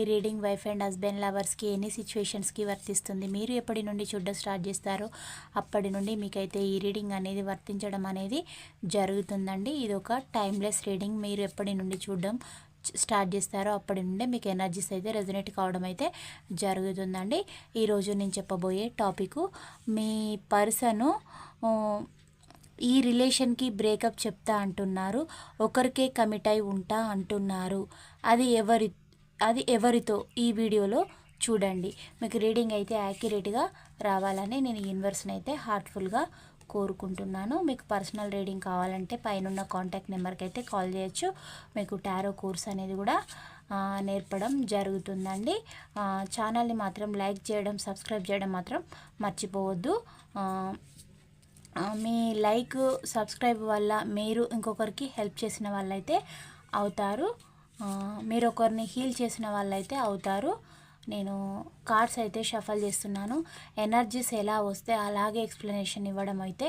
ఈ reading wife and husband లవర్స్కి ఎన్ని సిచ్యువేషన్స్కి వర్తిస్తుంది? మీరు ఎప్పటి నుండి చూడడం స్టార్ట్ చేస్తారో అప్పటి నుండి మీకైతే ఈ రీడింగ్ అనేది వర్తించడం అనేది జరుగుతుందండి. ఇది ఒక టైమ్లెస్ రీడింగ్. మీరు ఎప్పటి నుండి చూడడం స్టార్ట్ చేస్తారో అప్పటి నుండే మీకు ఎనర్జీస్ అయితే రెజనేట్ కావడం అయితే జరుగుతుందండి. ఈరోజు నేను చెప్పబోయే టాపిక్ మీ పర్సను ఈ రిలేషన్కి బ్రేకప్ చెప్తా అంటున్నారు. ఒకరికే కమిట్ అయి ఉంటా అంటున్నారు. అది ఎవరి అది ఎవరితో ఈ వీడియోలో చూడండి. మీకు రీడింగ్ అయితే యాక్యురేట్గా రావాలని నేను యూనివర్స్ని అయితే హార్ట్ఫుల్గా కోరుకుంటున్నాను. మీకు పర్సనల్ రీడింగ్ కావాలంటే పైన కాంటాక్ట్ నెంబర్కి అయితే కాల్ చేయొచ్చు. మీకు టారో కోర్స్ అనేది కూడా నేర్పడం జరుగుతుందండి. ఛానల్ని మాత్రం లైక్ చేయడం సబ్స్క్రైబ్ చేయడం మాత్రం మర్చిపోవద్దు. మీ లైక్ సబ్స్క్రైబ్ వల్ల మీరు ఇంకొకరికి హెల్ప్ చేసిన వాళ్ళైతే అవుతారు. మీరు ఒకరిని హీల్ చేసిన వాళ్ళైతే అవుతారు. నేను కార్డ్స్ అయితే షఫల్ చేస్తున్నాను. ఎనర్జీస్ ఎలా వస్తే అలాగే ఎక్స్ప్లెనేషన్ ఇవ్వడం అయితే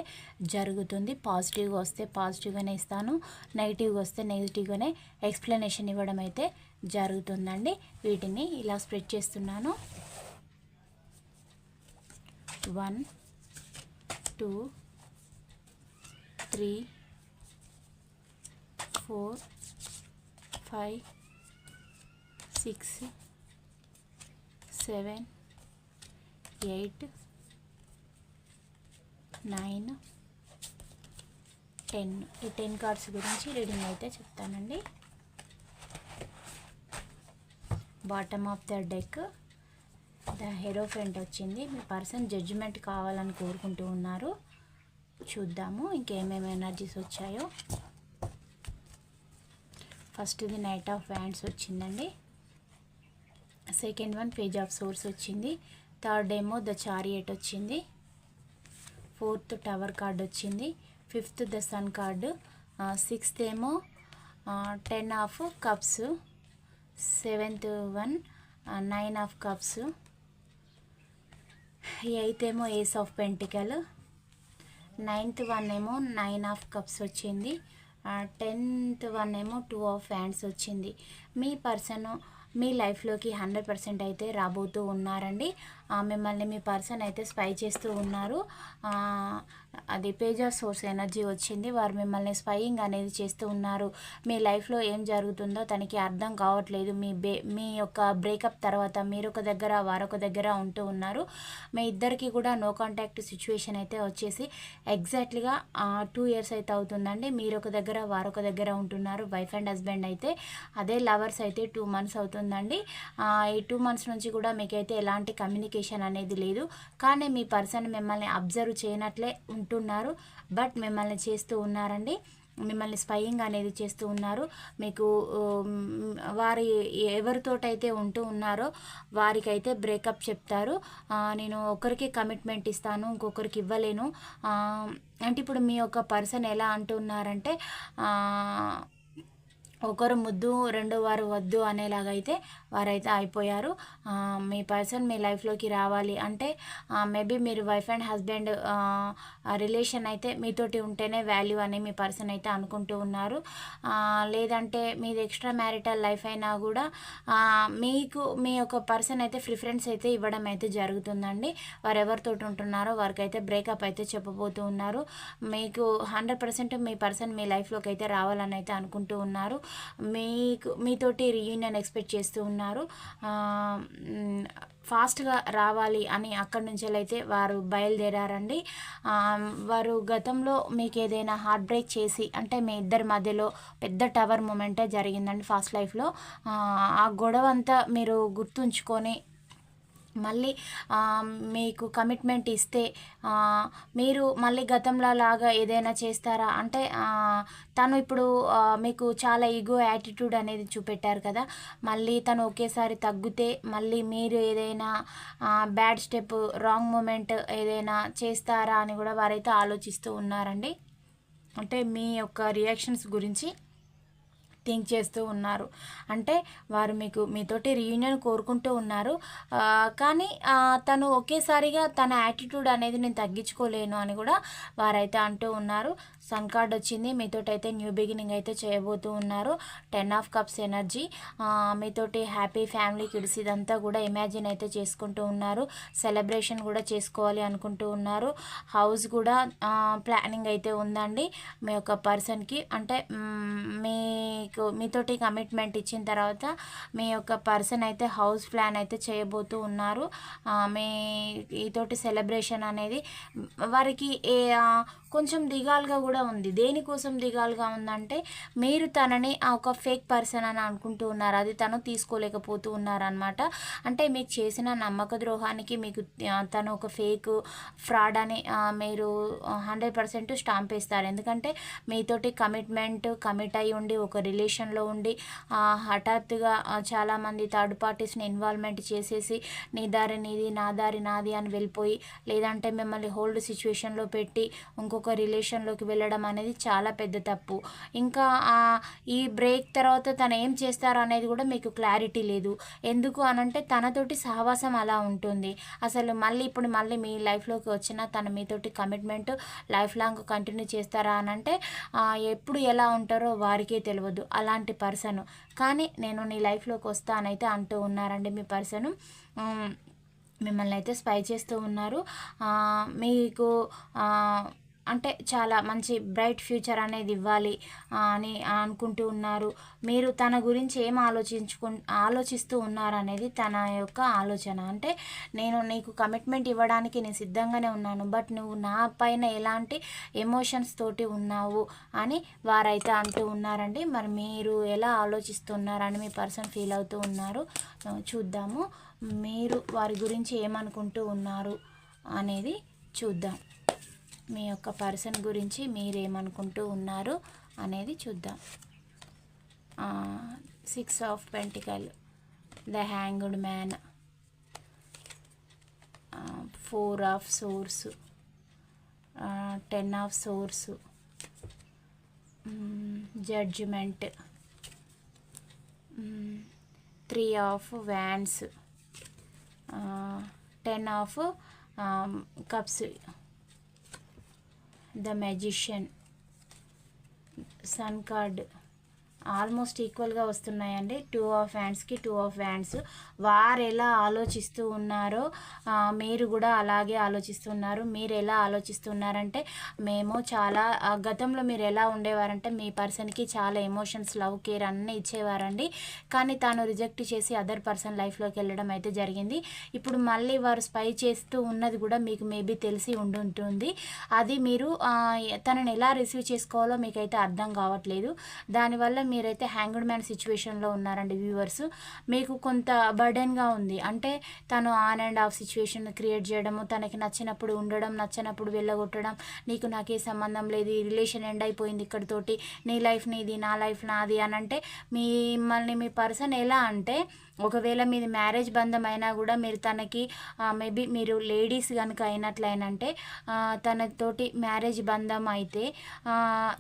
జరుగుతుంది. పాజిటివ్గా వస్తే పాజిటివ్గానే ఇస్తాను. నెగిటివ్గా వస్తే నెగిటివ్గానే ఎక్స్ప్లెనేషన్ ఇవ్వడం అయితే జరుగుతుందండి. వీటిని ఇలా స్ప్రెడ్ చేస్తున్నాను. One two three four five six seven eight nine ten ఈ టెన్ కార్డ్స్ గురించి రీడింగ్ అయితే చెప్తానండి. Bottom of the deck the hierophant వచ్చింది. మీ పర్సన్ జడ్జిమెంట్ కావాలని కోరుకుంటూ ఉన్నారు. చూద్దాము ఇంకేమేమి ఎనర్జీస్ వచ్చాయో. ఫస్ట్ది నైట్ ఆఫ్ వ్యాండ్స్ వచ్చిందండి. Second one page of swords వచ్చింది. థర్డ్ ఏమో ద చారియట్ వచ్చింది. ఫోర్త్ టవర్ కార్డ్ వచ్చింది. Fifth the sun card sixth ఏమో ten of cups seventh one nine of cups eighth ఏమో ace of pentacle ninth one ఏమో nine of cups వచ్చింది. Tenth one ఏమో two of wands వచ్చింది. మీ person మీ లైఫ్లోకి హండ్రెడ్ పర్సెంట్ అయితే రాబోతూ ఉన్నారండి. మిమ్మల్ని మీ పర్సన్ అయితే స్పై చేస్తూ ఉన్నారు. అది పేజ్ ఆఫ్ సోర్స్ ఎనర్జీ వచ్చింది. వారు మిమ్మల్ని స్పైయింగ్ అనేది చేస్తూ ఉన్నారు. మీ లైఫ్లో ఏం జరుగుతుందో తనకి అర్థం కావట్లేదు. మీ బే మీ యొక్క బ్రేకప్ తర్వాత మీరు ఒక దగ్గర వారొక దగ్గర ఉంటూ ఉన్నారు. మీ ఇద్దరికి కూడా నో కాంటాక్ట్ సిచ్యువేషన్ అయితే వచ్చేసి ఎగ్జాక్ట్లీగా టూ ఇయర్స్ అయితే అవుతుందండి. మీరు ఒక దగ్గర వారొక దగ్గర ఉంటున్నారు. వైఫ్ అండ్ హస్బెండ్ అయితే అదే లవర్స్ అయితే టూ మంత్స్ అవుతుందండి. ఈ టూ మంత్స్ నుంచి కూడా మీకైతే ఎలాంటి కమ్యూనికేషన్ అనేది లేదు. కానీ మీ పర్సన్ మిమ్మల్ని అబ్జర్వ్ చేయనట్లే ఉంటున్నారు. బట్ మిమ్మల్ని చేస్తూ ఉన్నారండి. మిమ్మల్ని స్పయింగ్ అనేది చేస్తూ ఉన్నారు. మీకు వారి ఎవరితోటైతే ఉంటూ ఉన్నారో వారికైతే బ్రేకప్ చెప్తారు. నేను ఒకరికి కమిట్మెంట్ ఇస్తాను ఇంకొకరికి ఇవ్వలేను. అంటే ఇప్పుడు మీ యొక్క పర్సన్ ఎలా అంటున్నారంటే ఒకరు ముద్దు రెండో వారు వద్దు అనేలాగా అయితే వారైతే అయిపోయారు. మీ పర్సన్ మీ లైఫ్లోకి రావాలి అంటే మేబీ మీరు వైఫ్ అండ్ హస్బెండ్ రిలేషన్ అయితే మీతోటి ఉంటేనే వాల్యూ అని మీ పర్సన్ అయితే అనుకుంటూ ఉన్నారు. లేదంటే మీది ఎక్స్ట్రా మ్యారిటల్ లైఫ్ అయినా కూడా మీకు మీ యొక్క పర్సన్ అయితే ప్రిఫరెన్స్ అయితే ఇవ్వడం అయితే జరుగుతుందండి. వారు ఎవరితో ఉంటున్నారో వారికి అయితే బ్రేకప్ అయితే చెప్పబోతూ ఉన్నారు. మీకు హండ్రెడ్ పర్సెంట్ మీ పర్సన్ మీ లైఫ్లోకి అయితే రావాలని అయితే అనుకుంటూ ఉన్నారు. మీకు మీతోటి రీయూనియన్ ఎక్స్పెక్ట్ చేస్తూ ఉన్నారు ఫాస్ట్గా రావాలి అని అక్కడి నుంచి అయితే వారు బయలుదేరారండి. వారు గతంలో మీకు ఏదైనా హార్ట్ బ్రేక్ చేసి అంటే మీ ఇద్దరి మధ్యలో పెద్ద టవర్ మూమెంటే జరిగిందండి ఫాస్ట్ లైఫ్లో. ఆ గొడవ అంతా మీరు గుర్తుంచుకొని మళ్ళీ మీకు కమిట్మెంట్ ఇస్తే మీరు మళ్ళీ గతంలో లాగా ఏదైనా చేస్తారా? అంటే తను ఇప్పుడు మీకు చాలా ఈగో యాటిట్యూడ్ అనేది చూపెట్టారు కదా? మళ్ళీ తను ఒకేసారి తగ్గితే మళ్ళీ మీరు ఏదైనా బ్యాడ్ స్టెప్ రాంగ్ మూమెంట్ ఏదైనా చేస్తారా అని కూడా వారైతే ఆలోచిస్తూ ఉన్నారండి. అంటే మీ యొక్క రియాక్షన్స్ గురించి థింక్ చేస్తూ ఉన్నారు. అంటే వారు మీకు మీతోటి రీయూనియన్ కోరుకుంటూ ఉన్నారు. కానీ తను ఒకేసారిగా తన యాటిట్యూడ్ అనేది నేను తగ్గించుకోలేను అని కూడా వారైతే అంటూ ఉన్నారు. సన్ కార్డ్ వచ్చింది. మీతోటి అయితే న్యూ బిగినింగ్ అయితే చేయబోతూ ఉన్నారు. టెన్ ఆఫ్ కప్స్ ఎనర్జీ మీతోటి హ్యాపీ ఫ్యామిలీ కిడ్స్ ఇదంతా కూడా ఇమాజిన్ అయితే చేసుకుంటూ ఉన్నారు. సెలబ్రేషన్ కూడా చేసుకోవాలి అనుకుంటూ ఉన్నారు. హౌస్ కూడా ప్లానింగ్ అయితే ఉందండి. మీ యొక్క పర్సన్కి అంటే మీ మీకు మీతోటి కమిట్మెంట్ ఇచ్చిన తర్వాత మీ యొక్క పర్సన్ అయితే హౌస్ ప్లాన్ అయితే చేయబోతూ ఉన్నారు. మీ ఈతోటి సెలబ్రేషన్ అనేది వారికి ఏ కొంచెం దిగాలుగా కూడా ఉంది. దేనికోసం దిగాలుగా ఉందంటే మీరు తనని ఆ ఒక ఫేక్ పర్సన్ అని అనుకుంటూ ఉన్నారు. అది తను తీసుకోలేకపోతూ ఉన్నారనమాట అంటే మీకు చేసిన నమ్మక ద్రోహానికి మీకు తను ఒక ఫేక్ ఫ్రాడ్ అని మీరు హండ్రెడ్ పర్సెంట్ స్టాంప్ వేస్తారు. ఎందుకంటే మీతోటి కమిట్మెంట్ కమిట్ అయి ఉండి ఒక రిలేషన్లో ఉండి హఠాత్తుగా చాలామంది థర్డ్ పార్టీస్ని ఇన్వాల్వ్మెంట్ చేసేసి నీ దారి నీది నా దారి నాది అని వెళ్ళిపోయి లేదంటే మిమ్మల్ని హోల్డ్ సిచ్యువేషన్లో పెట్టి ఇంకొక రిలేషన్లోకి వెళ్ళడం అనేది చాలా పెద్ద తప్పు. ఇంకా ఈ బ్రేక్ తర్వాత తను ఏం చేస్తారో అనేది కూడా మీకు క్లారిటీ లేదు. ఎందుకు అనంటే తనతోటి సహవాసం అలా ఉంటుంది. అసలు మళ్ళీ ఇప్పుడు మళ్ళీ మీ లైఫ్లోకి వచ్చిన తన మీతోటి కమిట్మెంట్ లైఫ్ లాంగ్ కంటిన్యూ చేస్తారా అనంటే ఎప్పుడు ఎలా ఉంటారో వారికే తెలియదు అలాంటి పర్సన్. కానీ నేను నీ లైఫ్లోకి వస్తానైతే అంటూ ఉన్నారండి మీ పర్సన్. మిమ్మల్ని అయితే స్పై చేస్తూ ఉన్నారు. మీకు అంటే చాలా మంచి బ్రైట్ ఫ్యూచర్ అనేది ఇవ్వాలి అని అనుకుంటూ ఉన్నారు. మీరు తన గురించి ఏం ఆలోచించుకు ఆలోచిస్తూ ఉన్నారనేది తన యొక్క ఆలోచన. అంటే నేను నీకు కమిట్మెంట్ ఇవ్వడానికి నేను సిద్ధంగానే ఉన్నాను బట్ నువ్వు నా పైన ఎలాంటి ఎమోషన్స్ తోటి ఉన్నావు అని వారైతే అంటూ ఉన్నారండి. మరి మీరు ఎలా ఆలోచిస్తున్నారని మీ పర్సన్ ఫీల్ అవుతూ ఉన్నారు. చూద్దాము. మీరు వారి గురించి ఏమనుకుంటూ ఉన్నారు అనేది చూద్దాం. మీ యొక్క పర్సన్ గురించి మీరేమనుకుంటూ ఉన్నారు అనేది చూద్దాం. Six of pentacle the hanged man four of swords ten of swords judgement three of wands ten of cups the magician sun card almost ఈక్వల్గా వస్తున్నాయండి. టూ ఆఫ్ హ్యాండ్స్కి టూ ఆఫ్ హ్యాండ్స్. వారు ఎలా ఆలోచిస్తూ ఉన్నారో మీరు కూడా అలాగే ఆలోచిస్తున్నారు. మీరు ఎలా ఆలోచిస్తున్నారంటే మేము చాలా గతంలో మీరు ఎలా ఉండేవారంటే మీ పర్సన్కి చాలా ఎమోషన్స్ లవ్ కేర్ అన్నీ ఇచ్చేవారండి. కానీ తాను రిజెక్ట్ చేసి అదర్ పర్సన్ లైఫ్లోకి వెళ్ళడం అయితే జరిగింది. ఇప్పుడు మళ్ళీ వారు స్పై చేస్తూ ఉన్నది కూడా మీకు మేబీ తెలిసి ఉండుంటుంది. అది మీరు తనని ఎలా రిసీవ్ చేసుకోవాలో మీకైతే అర్థం కావట్లేదు. దానివల్ల మీ మీరైతే హ్యాంగ్డ్ మ్యాన్ సిచ్యువేషన్లో ఉన్నారండి వ్యూవర్స్ మీకు కొంత బర్డెన్గా ఉంది. అంటే తను on and off situation create చేయడము తనకి నచ్చినప్పుడు ఉండడం నచ్చినప్పుడు వెళ్ళగొట్టడం నీకు నాకే సంబంధం లేదు ఈ రిలేషన్ ఎండ్ అయిపోయింది ఇక్కడితోటి నీ లైఫ్ నీది నా లైఫ్ నాది అని అంటే మిమ్మల్ని మీ పర్సన్ ఎలా అంటే ఒకవేళ మీది మ్యారేజ్ బంధం అయినా కూడా మీరు తనకి మేబీ మీరు లేడీస్ కనుక అయినట్లయినంటే తనతోటి మ్యారేజ్ బంధం అయితే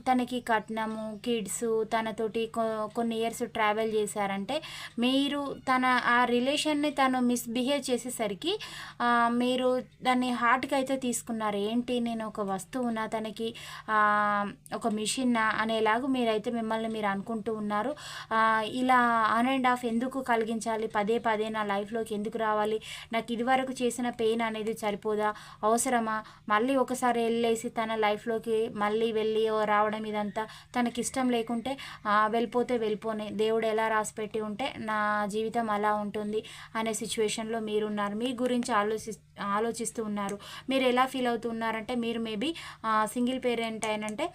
తనకి కట్నము కిడ్స్ తనతోటి కొ- కొన్ని ఇయర్స్ ట్రావెల్ చేశారంటే మీరు తన ఆ రిలేషన్ని తను మిస్బిహేవ్ చేసేసరికి మీరు దాన్ని హార్ట్కి అయితే తీసుకున్నారు. ఏంటి నేను ఒక వస్తువునా తనకి ఒక మిషన్నా అనేలాగా మీరైతే మిమ్మల్ని మీరు అనుకుంటూ ఉన్నారు. ఇలా ఆన్ అండ్ ఆఫ్ ఎందుకు కలిగించాలి పదే పదే నా లైఫ్లోకి ఎందుకు రావాలి? నాకు ఇదివరకు చేసిన పెయిన్ అనేది సరిపోదా? అవసరమా? మళ్ళీ ఒకసారి వెళ్ళేసి తన లైఫ్లోకి మళ్ళీ వెళ్ళి రావడం ఇదంతా తనకి ఇష్టం లేకుంటే వెళ్ళిపోతే వెళ్ళిపోనే. దేవుడు ఎలా రాసిపెట్టి ఉంటే నా జీవితం అలా ఉంటుంది అనే సిచ్యువేషన్లో మీరున్నారు. మీ గురించి ఆలోచి ఆలోచిస్తూ ఉన్నారు. మీరు ఎలా ఫీల్ అవుతున్నారంటే మీరు మేబీ సింగిల్ పేరెంట్ అయినంటే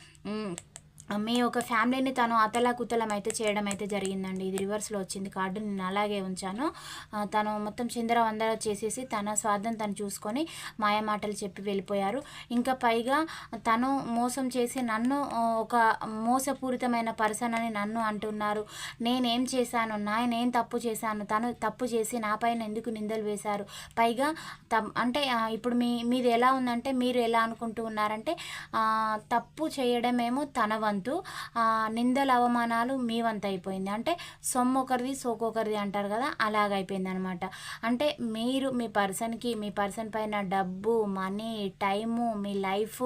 మీ యొక్క ఫ్యామిలీని తను అతలాకుతలం అయితే చేయడం అయితే జరిగిందండి. ఇది రివర్స్లో వచ్చింది కార్డు. నేను అలాగే ఉంచాను. తను మొత్తం చిందర వందర చేసేసి తన స్వార్థం తను చూసుకొని మాయమాటలు చెప్పి వెళ్ళిపోయారు. ఇంకా పైగా తను మోసం చేసి నన్ను ఒక మోసపూరితమైన పర్సన్ అని నన్ను అంటున్నారు. నేనేం చేశాను? నాయన నేను తప్పు చేశాను? తను తప్పు చేసి నా పైన ఎందుకు నిందలు వేశారు? పైగా తప్ అంటే ఇప్పుడు మీ మీది ఎలా ఉందంటే మీరు ఎలా అనుకుంటూ ఉన్నారంటే తప్పు చేయడమేమో తన వంతు నిందలు నిందల అవమానాలు మీ వంతు అయిపోయింది. అంటే సొమ్ము ఒకరిది సోకొకరిది అంటారు కదా అలాగైపోయింది అనమాట అంటే మీరు మీ పర్సన్కి మీ పర్సన్ పైన డబ్బు మనీ టైము మీ లైఫ్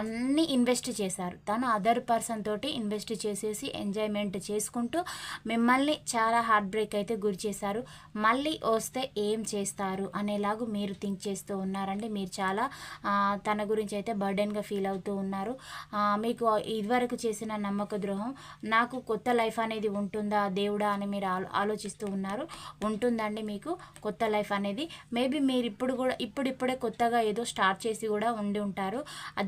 అన్నీ ఇన్వెస్ట్ చేశారు. తను అదర్ పర్సన్ తోటి ఇన్వెస్ట్ చేసేసి ఎంజాయ్మెంట్ చేసుకుంటూ మిమ్మల్ని చాలా హార్ట్ బ్రేక్ అయితే గురి చేశారు. మళ్ళీ వస్తే ఏం చేస్తారు అనేలాగు మీరు థింక్ చేస్తూ ఉన్నారండి. మీరు చాలా తన గురించి అయితే బర్డెన్గా ఫీల్ అవుతూ ఉన్నారు. మీకు ఇదివరకు చేసిన నమ్మక ద్రోహం నాకు కొత్త లైఫ్ అనేది ఉంటుందా దేవుడా అని మీరు ఆలో ఆలోచిస్తూ ఉన్నారు. ఉంటుందండి మీకు కొత్త లైఫ్ అనేది. మేబీ మీరు ఇప్పుడు కూడా ఇప్పుడిప్పుడే కొత్తగా ఏదో స్టార్ట్ చేసి కూడా ఉండి ఉంటారు.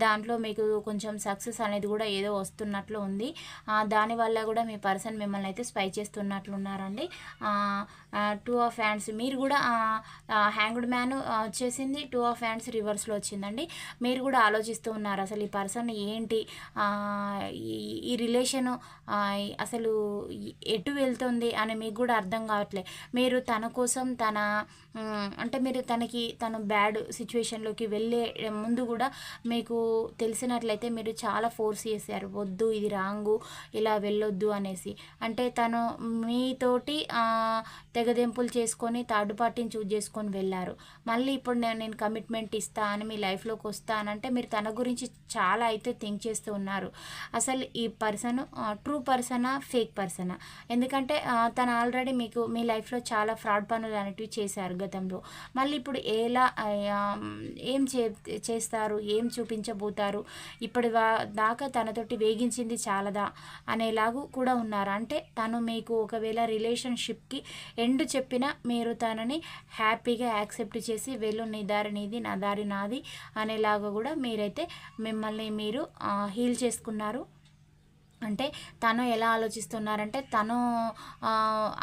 దాంట్లో మీకు కొంచెం సక్సెస్ అనేది కూడా ఏదో వస్తున్నట్లు ఉంది. దానివల్ల కూడా మీ పర్సన్ మిమ్మల్ని అయితే స్పై చేస్తున్నట్లు ఉన్నారండి. టూ ఆఫ్ హ్యాండ్స్ మీరు కూడా హ్యాంగ్డ్ మ్యాన్ వచ్చేసింది. టూ ఆఫ్ హ్యాండ్స్ రివర్స్లో వచ్చిందండి. మీరు కూడా ఆలోచిస్తూ ఉన్నారు. అసలు ఈ పర్సన్ ఏంటి? ఈ- ఈ అసలు ఎటు వెళ్తుంది అని మీకు కూడా అర్థం కావట్లే. మీరు తన కోసం తన అంటే మీరు తనకి తను బ్యాడ్ సిచ్యువేషన్లోకి వెళ్ళే ముందు కూడా మీకు తెలిసినట్లయితే మీరు చాలా ఫోర్స్ చేశారు. వద్దు ఇది రాంగు ఇలా వెళ్ళొద్దు అనేసి. అంటే తను మీతోటి తెగదెంపులు చేసుకొని థర్డ్ పార్టీని చూజ్ చేసుకొని వెళ్ళారు. మళ్ళీ ఇప్పుడు నేను నేను కమిట్మెంట్ ఇస్తాను అని మీ లైఫ్లోకి వస్తానంటే మీరు తన గురించి చాలా అయితే థింక్ చేస్తూ ఉన్నారు. అసలు ఈ పర్సన్ ట్రూ పర్సనా ఫేక్ పర్సనా? ఎందుకంటే తను ఆల్రెడీ మీకు మీ లైఫ్లో చాలా ఫ్రాడ్ పనులు అనేటివి చేశారు గతంలో. మళ్ళీ ఇప్పుడు ఎలా ఏం చే చేస్తారు? ఏం చూపించబోతారు? ఇప్పటి దాకా తనతోటి వేగించింది చాలదా? అనేలాగూ కూడా ఉన్నారు. అంటే తను మీకు ఒకవేళ రిలేషన్షిప్కి ఎండ్ చెప్పినా మీరు తనని హ్యాపీగా యాక్సెప్ట్ చేసి వెళ్ళు నీ దారి నీది నా దారి నాది అనేలాగా కూడా మీరైతే మిమ్మల్ని మీరు హీల్ చేసుకున్నారు. అంటే తను ఎలా ఆలోచిస్తున్నారంటే తను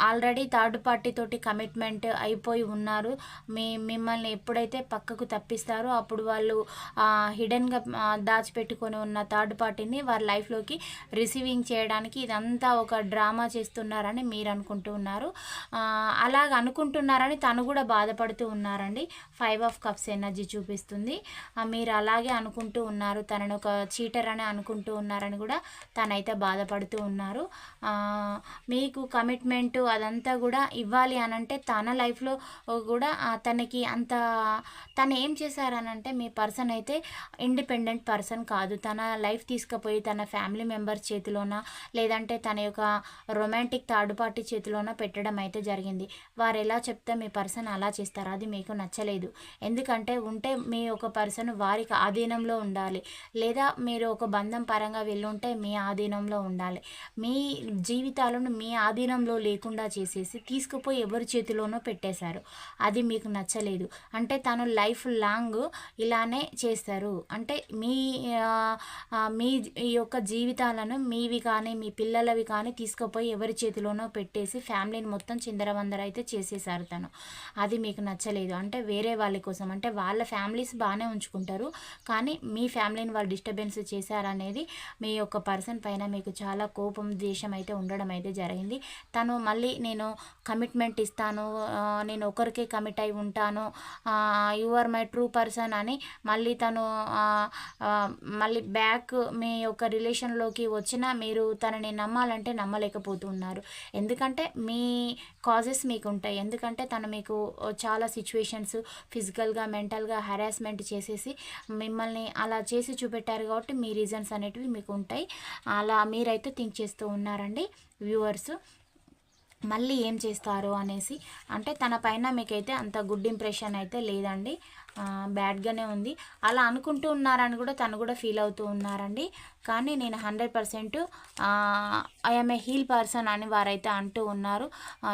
ఆల్రెడీ థర్డ్ పార్టీ తోటి కమిట్మెంట్ అయిపోయి ఉన్నారు. మీ మిమ్మల్ని ఎప్పుడైతే పక్కకు తప్పిస్తారో అప్పుడు వాళ్ళు హిడెన్గా దాచిపెట్టుకొని ఉన్న థర్డ్ పార్టీని వారి లైఫ్లోకి రిసీవింగ్ చేయడానికి ఇదంతా ఒక డ్రామా చేస్తున్నారని మీరు అనుకుంటూ ఉన్నారు. అలాగ అనుకుంటున్నారని తను కూడా బాధపడుతూ ఉన్నారండి. ఫైవ్ ఆఫ్ కప్స్ ఎనర్జీ చూపిస్తుంది. మీరు అలాగే అనుకుంటూ ఉన్నారు. తనను ఒక చీటర్ అని అనుకుంటూ ఉన్నారని కూడా తనైతే బాధపడుతూ ఉన్నారు మీకు కమిట్మెంట్ అదంతా కూడా ఇవ్వాలి అని అంటే తన లైఫ్లో కూడా తనకి అంత తను ఏం చేశారనంటే మీ పర్సన్ అయితే ఇండిపెండెంట్ పర్సన్ కాదు. తన లైఫ్ తీసుకుపోయి తన ఫ్యామిలీ మెంబర్స్ చేతిలోన లేదంటే తన యొక్క రొమాంటిక్ థర్డ్ పార్టీ చేతిలోన పెట్టడం అయితే జరిగింది. వారు ఎలా చెప్తే మీ పర్సన్ అలా చేస్తారు? అది మీకు నచ్చలేదు. ఎందుకంటే ఉంటే మీ ఒక పర్సన్ వారికి ఆధీనంలో ఉండాలి. లేదా మీరు ఒక బంధం పరంగా వెళ్ళుంటే మీ ఆధీనంలో ఉండాలి. మీ జీవితాలను మీ ఆధీనంలో లేకుండా చేసేసి తీసుకుపోయి ఎవరి చేతిలోనో పెట్టేశారు. అది మీకు నచ్చలేదు. అంటే తను లైఫ్ లైఫ్ లాంగ్ ఇలానే చేస్తారు. అంటే మీ మీ ఈ యొక్క జీవితాలను మీవి కానీ మీ పిల్లలవి కానీ తీసుకుపోయి ఎవరి చేతిలోనో పెట్టేసి ఫ్యామిలీని మొత్తం చిందరవందర అయితే చేసేసారు తను. అది మీకు నచ్చలేదు. అంటే వేరే వాళ్ళ కోసం. అంటే వాళ్ళ ఫ్యామిలీస్ బాగానే ఉంచుకుంటారు. కానీ మీ ఫ్యామిలీని వాళ్ళు డిస్టర్బెన్స్ చేశారనేది మీ యొక్క పర్సన్ పైన మీకు చాలా కోపం ద్వేషం అయితే ఉండడం అయితే జరిగింది. తను మళ్ళీ నేను కమిట్మెంట్ ఇస్తాను. నేను ఒకరికే కమిట్ అయి ఉంటాను. యువ ఆర్ మై ట్రూ పర్సన్ అని మళ్ళీ తను మళ్ళీ బ్యాక్ మీ యొక్క రిలేషన్లోకి వచ్చినా మీరు తనని నమ్మాలంటే నమ్మలేకపోతున్నారు. ఎందుకంటే మీ కాజెస్ మీకు ఉంటాయి ఎందుకంటే తను మీకు చాలా సిచ్యువేషన్స్ ఫిజికల్గా మెంటల్గా హెరాస్మెంట్ చేసేసి మిమ్మల్ని అలా చేసి చూపెట్టారు కాబట్టి మీ రీజన్స్ అనేటివి మీకు ఉంటాయి అలా మీరైతే థింక్ చేస్తూ ఉన్నారండి వ్యూవర్స్. మళ్ళీ ఏం చేస్తారు అనేసి అంటే తన పైన మీకైతే అంత గుడ్ ఇంప్రెషన్ అయితే లేదండి. బ్యాడ్గానే ఉంది. అలా అనుకుంటూ ఉన్నారని కూడా తను కూడా ఫీల్ అవుతూ ఉన్నారండి. కానీ నేను hundred percent I'm a heal person అని వారైతే అంటూ ఉన్నారు.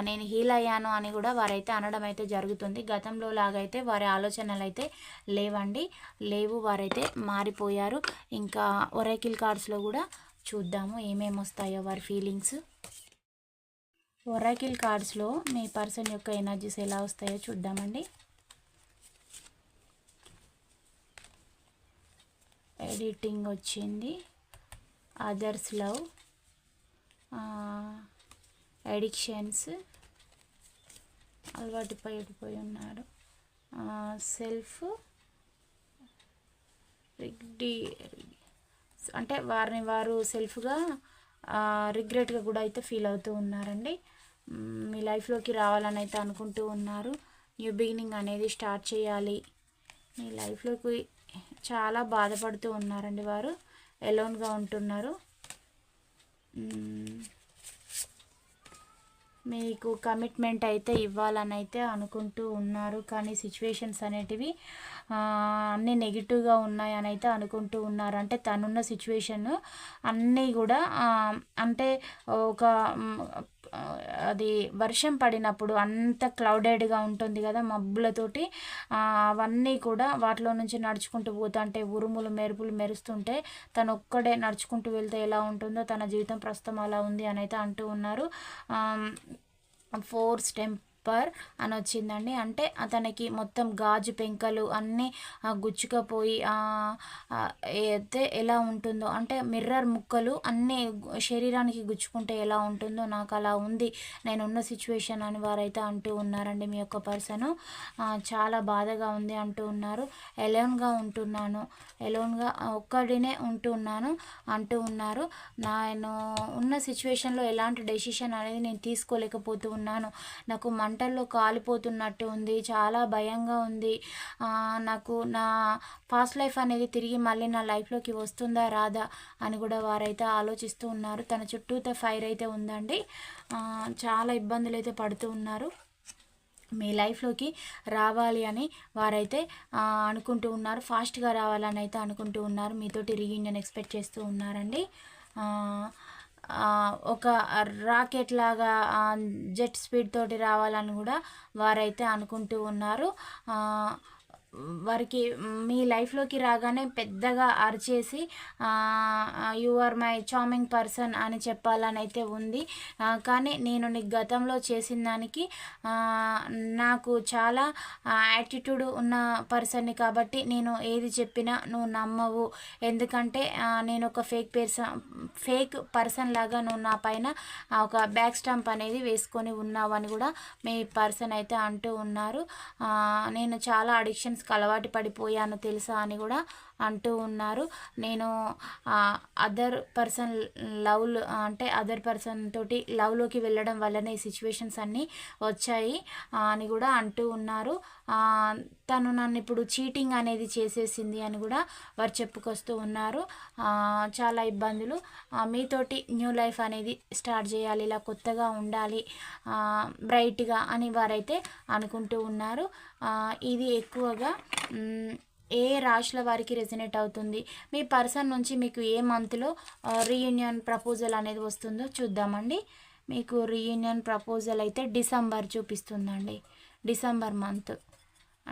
నేను హీల్ అయ్యాను అని కూడా వారైతే అనడం అయితే జరుగుతుంది. గతంలో లాగైతే వారి ఆలోచనలు అయితే లేవండి. లేవు వారైతే మారిపోయారు. ఇంకా ఒరైకిల్ కార్డ్స్లో కూడా చూద్దాము ఏమేమి వస్తాయో వారి ఫీలింగ్స్ ఒరాకిల్ కార్డ్స్లో మీ పర్సన్ యొక్క ఎనర్జీస్ ఎలా వస్తాయో చూద్దామండి. ఎడిటింగ్ వచ్చింది. Others love. ఎడిక్షన్స్ అలవాటు పడిపోయి ఉన్నారు సెల్ఫ్. రిగ్డి అంటే వారిని వారు సెల్ఫ్గా రిగ్రెట్గా కూడా అయితే ఫీల్ అవుతూ ఉన్నారండి. మీ లైఫ్లోకి రావాలని అయితే అనుకుంటూ ఉన్నారు. న్యూ బిగినింగ్ అనేది స్టార్ట్ చేయాలి. మీ లైఫ్లోకి చాలా బాధపడుతూ ఉన్నారండి వారు. ఎలోన్గా ఉంటున్నారు. మీకు కమిట్మెంట్ అయితే ఇవ్వాలని అయితే అనుకుంటూ ఉన్నారు. కానీ సిచ్యువేషన్స్ అనేటివి అన్నీ నెగిటివ్గా ఉన్నాయని అయితే అనుకుంటూ ఉన్నారు. అంటే తనున్న సిచ్యువేషన్ అన్నీ కూడా అంటే ఒక అది వర్షం పడినప్పుడు అంత క్లౌడెడ్గా ఉంటుంది కదా మబ్బులతోటి. అవన్నీ కూడా వాటిలో నుంచి నడుచుకుంటూ పోతుంటే ఉరుములు మెరుపులు మెరుస్తుంటే తను ఒక్కడే నడుచుకుంటూ వెళ్తే ఎలా ఉంటుందో తన జీవితం ప్రస్తుతం అలా ఉంది అని అయితే అంటూ ఉన్నారు. ఫోర్ స్టెంప్ సూపర్ అని వచ్చిందండి అంటే అతనికి మొత్తం గాజు పెంకలు అన్నీ గుచ్చుకపోయి అయితే ఎలా ఉంటుందో అంటే మిర్రర్ ముక్కలు అన్నీ శరీరానికి గుచ్చుకుంటే ఎలా ఉంటుందో నాకు అలా ఉంది. నేనున్న సిచ్యువేషన్ అని వారైతే అంటూ ఉన్నారండి మీ యొక్క పర్సను. చాలా బాధగా ఉంది అంటూ ఉన్నారు. ఎలోన్గా ఉంటున్నాను. ఎలోన్గా ఒక్కడినే ఉంటున్నాను అంటూ ఉన్నారు. నేను ఉన్న సిచ్యువేషన్లో ఎలాంటి డెసిషన్ అనేది నేను తీసుకోలేకపోతూ ఉన్నాను. నాకు మన్ మంటల్లో కాలిపోతున్నట్టు ఉంది. చాలా భయంగా ఉంది. నాకు నా ఫాస్ట్ లైఫ్ అనేది తిరిగి మళ్ళీ నా లైఫ్లోకి వస్తుందా రాదా అని కూడా వారైతే ఆలోచిస్తూ ఉన్నారు. తన చుట్టూతో ఫైర్ అయితే ఉందండి. చాలా ఇబ్బందులు అయితే పడుతూ ఉన్నారు. మీ లైఫ్లోకి రావాలి అని వారైతే అనుకుంటూ ఉన్నారు. ఫాస్ట్గా రావాలని అయితే అనుకుంటూ ఉన్నారు. మీతోటి రీయూనియన్ ఎక్స్పెక్ట్ చేస్తూ ఉన్నారండి. ఒక రాకెట్ లాగా జెట్ స్పీడ్ తోటి రావాలని కూడా వారైతే అనుకుంటూ ఉన్నారు. వారికి మీ లైఫ్లోకి రాగానే పెద్దగా అరిచేసి you are my charming person అని చెప్పాలని అయితే ఉంది కానీ నేను నీ గతంలో చేసిన దానికి నాకు చాలా యాటిట్యూడ్ ఉన్న పర్సన్ని కాబట్టి నేను ఏది చెప్పినా నువ్వు నమ్మవు. ఎందుకంటే నేను ఒక ఫేక్ పర్సన్ ఫేక్ పర్సన్ లాగా నువ్వు నా పైన ఒక బ్యాక్ స్టాంప్ అనేది వేసుకొని ఉన్నావు అని కూడా మీ పర్సన్ అయితే అంటూ ఉన్నారు. నేను చాలా అడిక్షన్స్ అలవాటు పడిపోయాను తెలుసా అని కూడా అంటూ ఉన్నారు. నేను అదర్ పర్సన్ లవ్ అంటే అదర్ పర్సన్ తోటి లవ్లోకి వెళ్ళడం వల్లనే ఈ సిచ్యువేషన్స్ అన్నీ వచ్చాయి అని కూడా అంటూ ఉన్నారు. తను నన్ను ఇప్పుడు చీటింగ్ అనేది చేసేసింది అని కూడా వారు చెప్పుకొస్తూ ఉన్నారు. చాలా ఇబ్బందులు. మీతోటి న్యూ లైఫ్ అనేది స్టార్ట్ చేయాలి ఇలా కొత్తగా ఉండాలి బ్రైట్గా అని వారైతే అనుకుంటూ ఉన్నారు. ఇది ఎక్కువగా ఏ రాశుల వారికి రెజినేట్ అవుతుంది? మీ పర్సన్ నుంచి మీకు ఏ మంత్లో రీయూనియన్ ప్రపోజల్ అనేది వస్తుందో చూద్దామండి. మీకు రీయూనియన్ ప్రపోజల్ అయితే డిసెంబర్ చూపిస్తుందండి. December month.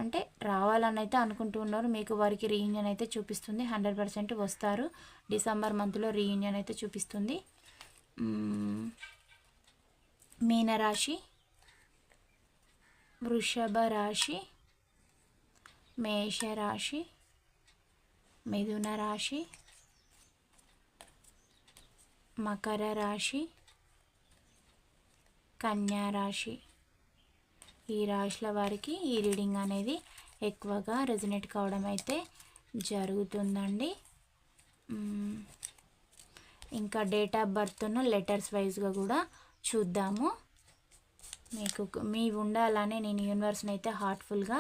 అంటే రావాలని అయితే అనుకుంటున్నారు మీకు వారికి రీయూనియన్ అయితే చూపిస్తుంది. హండ్రెడ్ పర్సెంట్ వస్తారు. డిసెంబర్ మంత్లో రీయూనియన్ అయితే చూపిస్తుంది. మీనరాశి. వృషభ రాశి మేషరాశి మిథున రాశి మకర రాశి కన్యా రాశి. ఈ రాశుల వారికి ఈ రీడింగ్ అనేది ఎక్కువగా రెజినేట్ కావడం అయితే జరుగుతుందండి. ఇంకా డేట్ ఆఫ్ బర్త్ను లెటర్స్ వైజ్గా కూడా చూద్దాము. మీకు మీ ఉండాలని నేను యూనివర్స్ని అయితే హార్ట్ఫుల్గా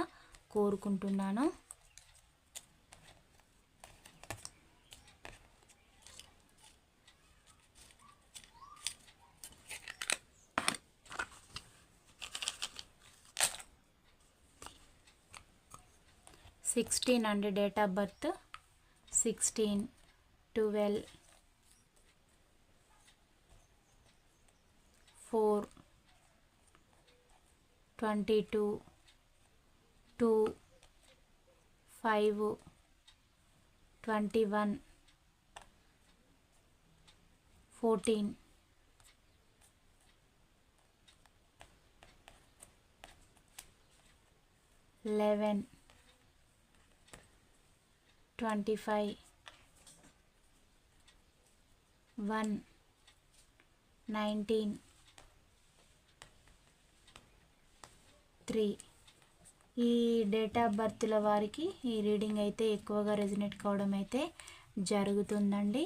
కోరుకుంటున్నాను. సిక్స్టీన్ అండి date of birth. Sixteen twelve four twenty two two five twenty one fourteen eleven twenty five one nineteen three. ఈ డేట్ ఆఫ్ బర్త్ల వారికి ఈ రీడింగ్ అయితే ఎక్కువగా రెజినేట్ కావడం అయితే జరుగుతుందండి.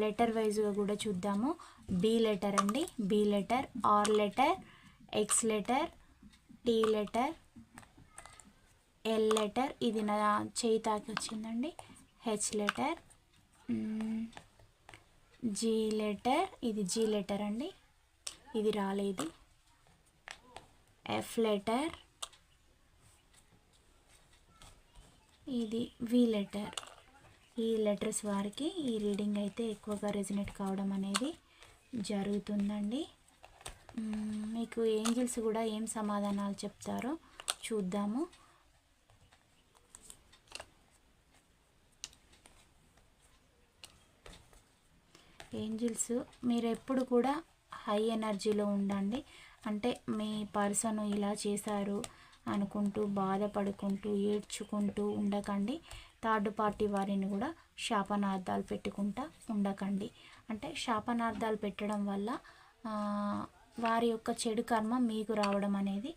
లెటర్ వైజ్గా కూడా చూద్దాము. బి లెటర్ అండి. B letter R letter X letter T letter L letter. ఇది నా చేయి తాకి వచ్చిందండి. H letter G letter. ఇది జీ లెటర్ అండి. ఇది రాలేదు. ఎఫ్ లెటర్ ఇది వి లెటర్ ఈ లెటర్స్ వారికి ఈ రీడింగ్ అయితే ఎక్కువగా రెజినేట్ కావడం అనేది జరుగుతుందండి. మీకు ఏంజిల్స్ కూడా ఏం సమాధానాలు చెప్తారో చూద్దాము. ఏంజిల్స్ మీరు ఎప్పుడు కూడా హై ఎనర్జీలో ఉండండి. అంటే మీ పర్సన్ ఇలా చేశారు అనుకుంటూ బాధపడుకుంటూ ఏడ్చుకుంటూ ఉండకండి. థర్డ్ పార్టీ వారిని కూడా శాపనార్థాలు పెట్టుకుంటా ఉండకండి. అంటే శాపనార్థాలు పెట్టడం వల్ల వారి యొక్క చెడు కర్మ మీకు రావడం అనేది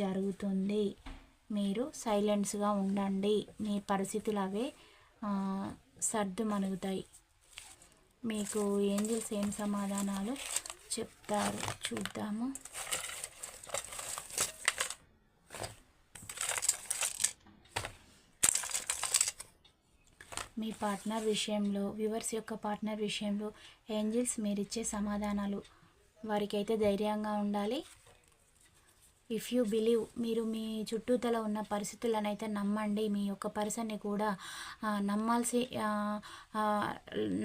జరుగుతుంది. మీరు సైలెన్స్గా ఉండండి. మీ పరిస్థితులు అవే సర్దు మనుగుతాయి మీకు ఏంజిల్స్ ఏం సమాధానాలు? చెప్తారు. చూద్దాము. మీ పార్ట్నర్ విషయంలో వ్యూవర్స్ యొక్క పార్ట్నర్ విషయంలో ఏంజిల్స్ మీరిచ్చే సమాధానాలు వారికైతే ధైర్యంగా ఉండాలి. ఇఫ్ యూ బిలీవ్ మీరు మీ చుట్టూతల ఉన్న పరిస్థితులనైతే నమ్మండి. మీ యొక్క పర్సన్ని కూడా నమ్మాల్సి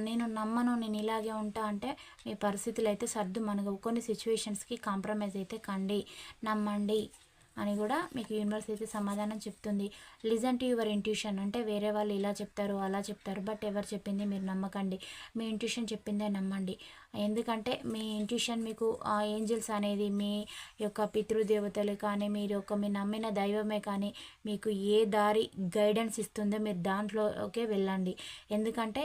నేను నమ్మను నేను ఇలాగే ఉంటా అంటే మీ పరిస్థితులు అయితే సర్దు మనకు కొన్ని సిచ్యువేషన్స్కి కాంప్రమైజ్ అయితే కండి. నమ్మండి. అని కూడా మీకు యూనివర్స్ అయితే సమాధానం చెప్తుంది. లిజన్ టు యువర్ ఇంట్యూషన్ అంటే వేరే వాళ్ళు ఇలా చెప్తారు అలా చెప్తారు బట్ ఎవరు చెప్పింది మీరు నమ్మకండి. మీ ఇంట్యూషన్ చెప్పిందే నమ్మండి. ఎందుకంటే మీ ఇంట్యూషన్ మీకు ఆ ఏంజిల్స్ అనేది మీ యొక్క పితృదేవతలు కానీ మీరు యొక్క మీ నమ్మిన దైవమే కానీ మీకు ఏ దారి గైడెన్స్ ఇస్తుందో మీరు దాంట్లోకే వెళ్ళండి. ఎందుకంటే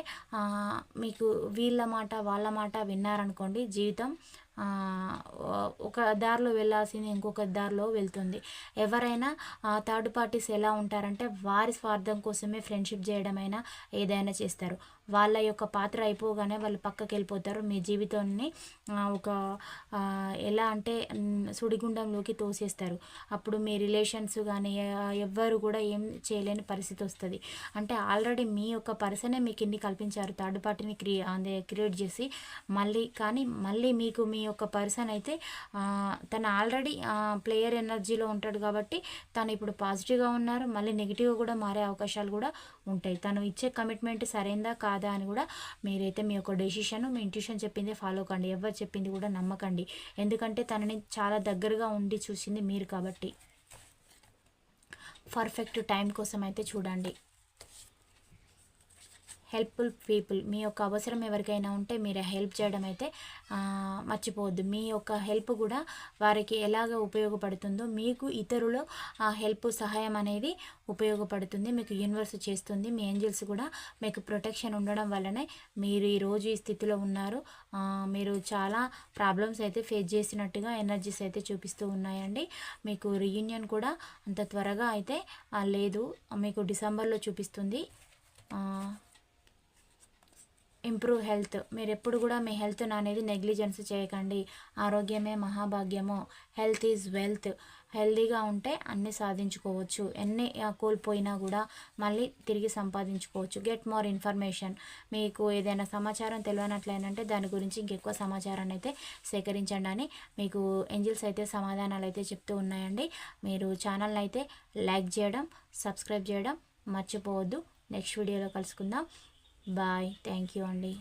మీకు వీళ్ళ మాట వాళ్ళ మాట విన్నారనుకోండి జీవితం ఒక దారిలో వెళ్ళాల్సింది ఇంకొక దారిలో వెళ్తుంది. ఎవరైనా థర్డ్ పార్టీస్ ఎలా ఉంటారంటే వారి స్వార్థం కోసమే ఫ్రెండ్షిప్ చేయడమైనా ఏదైనా చేస్తారు. వాళ్ళ యొక్క పాత్ర అయిపోగానే వాళ్ళు పక్కకి వెళ్ళిపోతారు. మీ జీవితాన్ని ఒక ఎలా అంటే సుడిగుండంలోకి తోసేస్తారు. అప్పుడు మీ రిలేషన్స్ కానీ ఎవ్వరు కూడా ఏం చేయలేని పరిస్థితి వస్తుంది. అంటే ఆల్రెడీ మీ యొక్క పర్సనే మీకు ఇన్ని కల్పించారు. థర్డ్ పార్టీని క్రియే అదే క్రియేట్ చేసి మళ్ళీ కానీ మళ్ళీ మీకు మీ యొక్క పర్సన్ అయితే తను ఆల్రెడీ ప్లేయర్ ఎనర్జీలో ఉంటాడు కాబట్టి తను ఇప్పుడు పాజిటివ్గా ఉన్నారు. మళ్ళీ నెగిటివ్గా కూడా మారే అవకాశాలు కూడా ఉంటాయి. తను ఇచ్చే కమిట్మెంట్ సరైందా కాదు అని కూడా మీరైతే మీ యొక్క డెసిషన్ మీ ఇంట్యూషన్ చెప్పిందే ఫాలో కండి. ఎవరు చెప్పింది కూడా నమ్మకండి. ఎందుకంటే తనని చాలా దగ్గరగా ఉండి చూసింది మీరు కాబట్టి. పర్ఫెక్ట్ టైం కోసం అయితే చూడండి. హెల్ప్ఫుల్ పీపుల్ మీ యొక్క అవసరం ఎవరికైనా ఉంటే మీరు హెల్ప్ చేయడం అయితే మర్చిపోవద్దు. మీ యొక్క హెల్ప్ కూడా వారికి ఎలాగ ఉపయోగపడుతుందో మీకు ఇతరులు ఆ హెల్ప్ సహాయం అనేది ఉపయోగపడుతుంది మీకు యూనివర్స్ చేస్తుంది. మీ ఏంజిల్స్ కూడా మీకు ప్రొటెక్షన్ ఉండడం వల్లనే మీరు ఈరోజు ఈ స్థితిలో ఉన్నారు. మీరు చాలా ప్రాబ్లమ్స్ అయితే ఫేస్ చేసినట్టుగా ఎనర్జీస్ అయితే చూపిస్తూ ఉన్నాయండి. మీకు రీయూనియన్ కూడా అంత త్వరగా అయితే లేదు. మీకు డిసెంబర్లో చూపిస్తుంది. ఇంప్రూవ్ హెల్త్ మీరు ఎప్పుడు కూడా మీ హెల్త్ను అనేది నెగ్లిజెన్స్ చేయకండి. ఆరోగ్యమే మహాభాగ్యము. హెల్త్ ఈజ్ వెల్త్ హెల్తీగా ఉంటే అన్నీ సాధించుకోవచ్చు. ఎన్ని కోల్పోయినా కూడా మళ్ళీ తిరిగి సంపాదించుకోవచ్చు. గెట్ మోర్ ఇన్ఫర్మేషన్ మీకు ఏదైనా సమాచారం తెలియనట్లయినంటే దాని గురించి ఇంకెక్కువ సమాచారాన్ని అయితే సేకరించండి అని మీకు ఏంజిల్స్ అయితే సమాధానాలు అయితే చెప్తూ ఉన్నాయండి. మీరు ఛానల్ని అయితే లైక్ చేయడం సబ్స్క్రైబ్ చేయడం మర్చిపోవద్దు. నెక్స్ట్ వీడియోలో కలుసుకుందాం. బాయ్ థ్యాంక్ యూ అండి